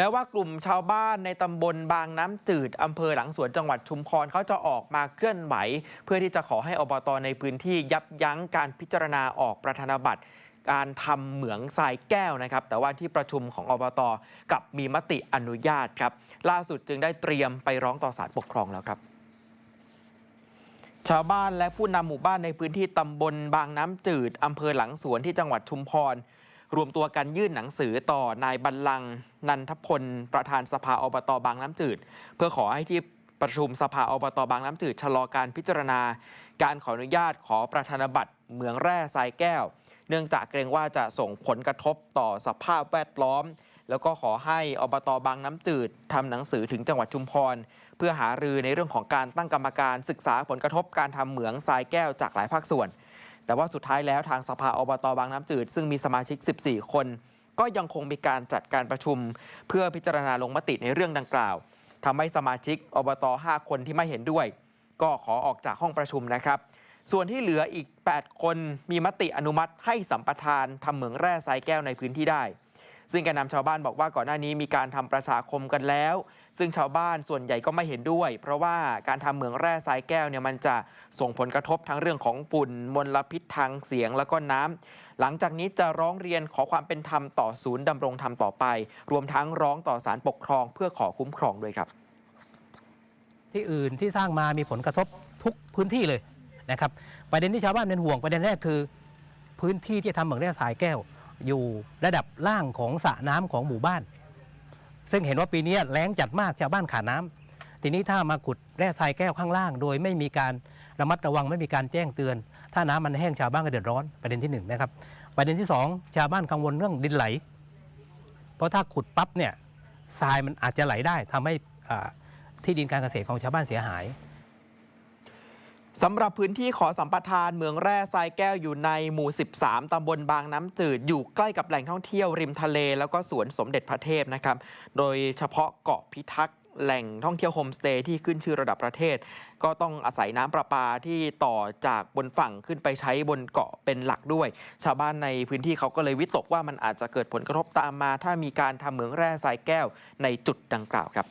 แม้ว่ากลุ่มชาวบ้านในตำบลบางน้ำจืดอำเภอหลังสวนจังหวัดชุมพรเขาจะออกมาเคลื่อนไหว เพื่อที่จะขอให้อบตในพื้นที่ยับยั้งการพิจารณาออกประธานาบัตรการทำเหมืองทรายแก้วนะครับ แต่ว่าที่ประชุมของอบตกลับมีมติอนุญาตครับ ล่าสุดจึงได้เตรียมไปร้องต่อศาลปกครองแล้วครับ ชาวบ้านและผู้นำหมู่บ้านในพื้นที่ตำบลบางน้ำจืดอำเภอหลังสวนที่จังหวัดชุมพร รวมตัวกันยื่นหนังสือต่อนายบัลลังก์นันทพล ประธานสภาอบตบางน้ำจืด เพื่อขอให้ที่ประชุมสภาอบตบางน้ำจืดชะลอการพิจารณา การขออนุญาตขอประธานบัตรเหมืองแร่ทรายแก้ว เนื่องจากเกรงว่าจะส่งผลกระทบต่อสภาพแวดล้อม แล้วก็ขอให้อบตบางน้ำจืดทำหนังสือถึงจังหวัดชุมพร เพื่อหารือในเรื่องของการตั้งกรรมการศึกษาผลกระทบการทำเหมืองทรายแก้วจากหลายภาคส่วน แต่ว่าสุดท้ายแล้วทางสภาอบตบางน้ำจืด ซึ่งมีสมาชิก 14 คน ก็ยังคงมีการจัดการประชุม เพื่อพิจารณาลงมติในเรื่องดังกล่าวทำให้สมาชิกอบต 5 คนที่ไม่เห็นด้วย ก็ขอออกจากห้องประชุมนะครับ ส่วนที่เหลืออีก 8 คนมีมติอนุมัติให้สัมปทานทำเหมืองแร่ทรายแก้วในพื้นที่ได้ ซึ่งแกนนำชาวบ้านบอกว่าก่อนหน้านี้มีการทำประชาคมกันแล้ว ซึ่งชาวบ้านส่วนใหญ่ก็ไม่เห็นด้วย เพราะว่าการทำเหมืองแร่ทรายแก้วเนี่ยมันจะส่งผลกระทบทั้งเรื่องของฝุ่นมลพิษทางเสียงแล้วก็น้ำหลังจากนี้จะร้องเรียนขอความเป็นธรรมต่อศูนย์ดำรงธรรมต่อไป รวมทั้งร้องต่อศาลปกครองเพื่อขอคุ้มครองด้วยครับ ที่อื่นที่สร้างมามีผลกระทบทุกพื้นที่เลยนะครับ ประเด็นที่ชาวบ้านเป็นห่วงประเด็นแรกคือ พื้นที่ที่ทำเหมืองแร่ทรายแก้ว อยู่ระดับล่างของสระน้ำของหมู่บ้าน ซึ่งเห็นว่าปีนี้แล้งจัดมากชาวบ้านขาดน้ำทีนี้ถ้ามาขุดแร่ทรายแก้วข้างล่าง โดยไม่มีการระมัดระวังไม่มีการแจ้งเตือน ถ้าน้ำมันแห้งชาวบ้านก็เดือดร้อนประเด็นที่หนึ่งนะครับประเด็นที่สองชาวบ้านกังวลเรื่องดินไหล เพราะถ้าขุดปั๊บเนี่ยทรายมันอาจจะไหลได้ทำให้ที่ดินการเกษตรของชาวบ้านเสียหาย สำหรับพื้นที่ขอสัมปทานเมืองแร่ทรายแก้วอยู่ในหมู่ 13 ตำบลบางน้ำจืด อยู่ใกล้กับแหล่งท่องเที่ยวริมทะเล แล้วก็สวนสมเด็จพระเทพนะครับ โดยเฉพาะเกาะพิทักษ์แหล่งท่องเที่ยวโฮมสเตย์ที่ขึ้นชื่อระดับประเทศ ก็ต้องอาศัยน้ำประปาที่ต่อจากบนฝั่งขึ้นไปใช้บนเกาะเป็นหลักด้วย ชาวบ้านในพื้นที่เขาก็เลยวิตกว่ามันอาจจะเกิดผลกระทบตามมา ถ้ามีการทำเหมืองแร่ทรายแก้วในจุดดังกล่าวครับ